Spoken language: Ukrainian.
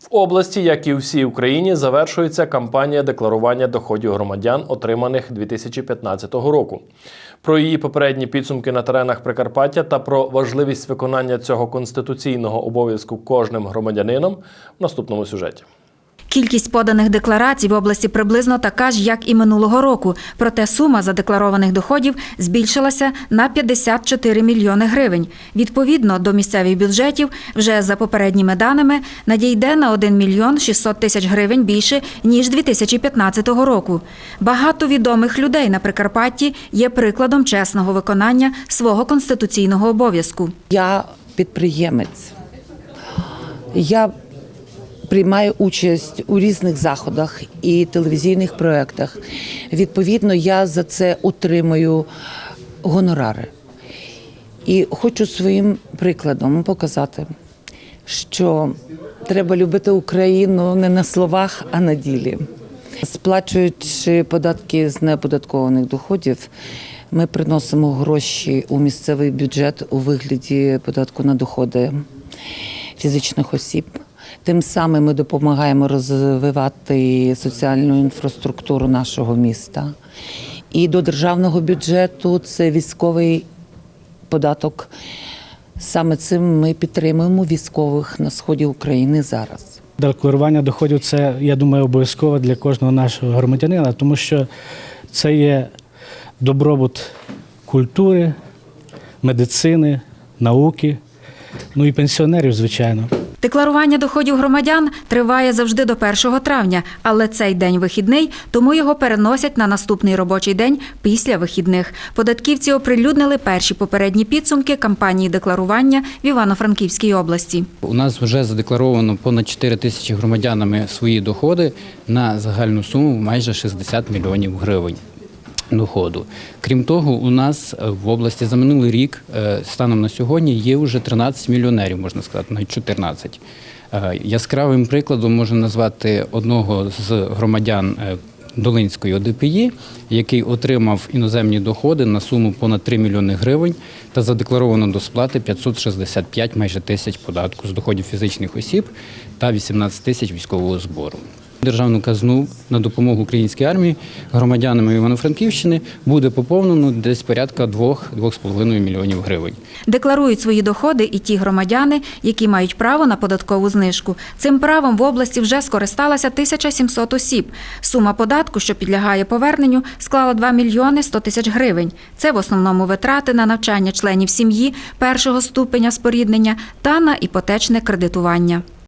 В області, як і у всій Україні, завершується кампанія декларування доходів громадян, отриманих 2015 року. Про її попередні підсумки на теренах Прикарпаття та про важливість виконання цього конституційного обов'язку кожним громадянином в наступному сюжеті. Кількість поданих декларацій в області приблизно така ж, як і минулого року. Проте сума задекларованих доходів збільшилася на 54 мільйони гривень. Відповідно до місцевих бюджетів, вже за попередніми даними надійде на 1 мільйон 600 тисяч гривень більше ніж 2015 року. Багато відомих людей на Прикарпатті є прикладом чесного виконання свого конституційного обов'язку. Я підприємець. Я приймаю участь у різних заходах і телевізійних проєктах. Відповідно, я за це отримую гонорари. І хочу своїм прикладом показати, що треба любити Україну не на словах, а на ділі. Сплачуючи податки з неоподаткованих доходів, ми приносимо гроші у місцевий бюджет у вигляді податку на доходи фізичних осіб. Тим самим ми допомагаємо розвивати соціальну інфраструктуру нашого міста. І до державного бюджету це військовий податок. Саме цим ми підтримуємо військових на сході України зараз. Декларування доходів це, я думаю, обов'язково для кожного нашого громадянина, тому що це є добробут культури, медицини, науки, ну і пенсіонерів, звичайно. Декларування доходів громадян триває завжди до 1 травня, але цей день вихідний, тому його переносять на наступний робочий день після вихідних. Податківці оприлюднили перші попередні підсумки кампанії декларування в Івано-Франківській області. У нас вже задекларовано понад 4 тисячі громадянами свої доходи на загальну суму майже 60 мільйонів гривень. Доходу. Крім того, у нас е, в області за минулий рік, е, станом на сьогодні, є вже 13 мільйонерів, можна сказати, навіть 14. Е, Яскравим прикладом можна назвати одного з громадян Долинської ОДПІ, який отримав іноземні доходи на суму понад 3 мільйони гривень та задекларовано до сплати 565 майже тисяч податку з доходів фізичних осіб та 18 тисяч військового збору. Державну казну на допомогу українській армії громадянами Івано-Франківщини буде поповнено десь порядка 2-2,5 мільйонів гривень. Декларують свої доходи і ті громадяни, які мають право на податкову знижку. Цим правом в області вже скористалася 1700 осіб. Сума податку, що підлягає поверненню, склала 2 мільйони 100 тисяч гривень. Це в основному витрати на навчання членів сім'ї першого ступеня споріднення та на іпотечне кредитування.